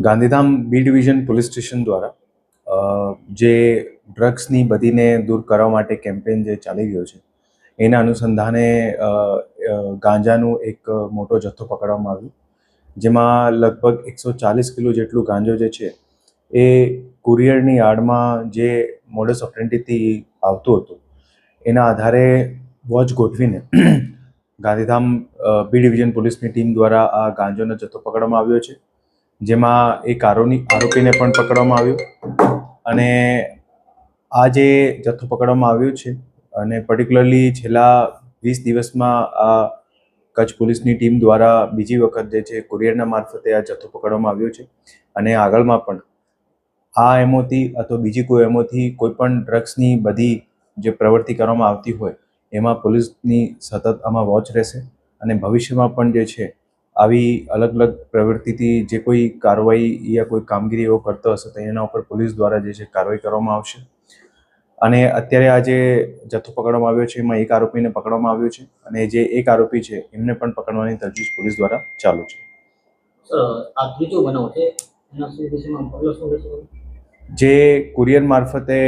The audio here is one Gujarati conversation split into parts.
Gandhidham B division police station દ્વારા જે ડ્રગ્સની બધીને દૂર કરવા માટે કેમ્પેન જે ચાલી રહ્યો છે, એના અનુસંધાને ગાંજાનું એક મોટો જથ્થો પકડવામાં આવ્યો. જેમાં લગભગ એકસો ચાલીસ કિલો જેટલું ગાંજો જે છે, એ કુરિયરની આડમાં જે મોડસ ઓપરેન્ટીથી આવતું હતું, એના આધારે વોચ ગોઠવીને ગાંધીધામ બી ડિવિઝન પોલીસની ટીમ દ્વારા આ ગાંજોનો જથ્થો પકડવામાં આવ્યો છે. જેમાં એક આરોની આરોપીને પણ પકડવામાં આવ્યો. અને આ જે જથ્થો પકડવામાં આવ્યો છે અને પર્ટિક્યુલરલી છેલ્લા વીસ દિવસમાં આ કચ્છ પોલીસની ટીમ દ્વારા બીજી વખત જે છે કુરિયરના મારફતે આ જથ્થો પકડવામાં આવ્યો છે. અને આગળમાં પણ આ એમોથી અથવા બીજી કોઈ એમોથી કોઈ પણ ડ્રગ્સની બધી જે પ્રવૃત્તિ કરવામાં આવતી હોય, એમાં પોલીસની સતત આમાં વોચ રહેશે અને ભવિષ્યમાં પણ જે છે આવી અલગ અલગ પ્રવૃત્તિથી જે કોઈ કાર્યવાહી યા કોઈ કામગીરી એવો કરતો હશે તો એના ઉપર પોલીસ દ્વારા જે છે કાર્યવાહી કરવામાં આવશે. અને અત્યારે આ જે જથ્થો પકડવામાં આવ્યો છે એમાં એક આરોપીને પકડવામાં આવ્યો છે અને જે એક આરોપી છે એમને પણ પકડવાની તજવીજ પોલીસ દ્વારા ચાલુ છે. જે કુરિયર મારફતે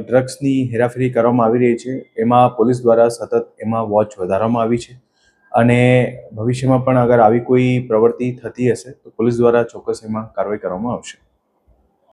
ડ્રગ્સની હેરાફેરી કરવામાં આવી રહી છે એમાં પોલીસ દ્વારા સતત એમાં વોચ વધારવામાં આવી છે. અને ભવિષ્યમાં પણ અગર આવી કોઈ પ્રવૃત્તિ થતી હશે, તો પોલીસ દ્વારા ચોક્કસ એમાં કાર્યવાહી કરવામાં આવશે.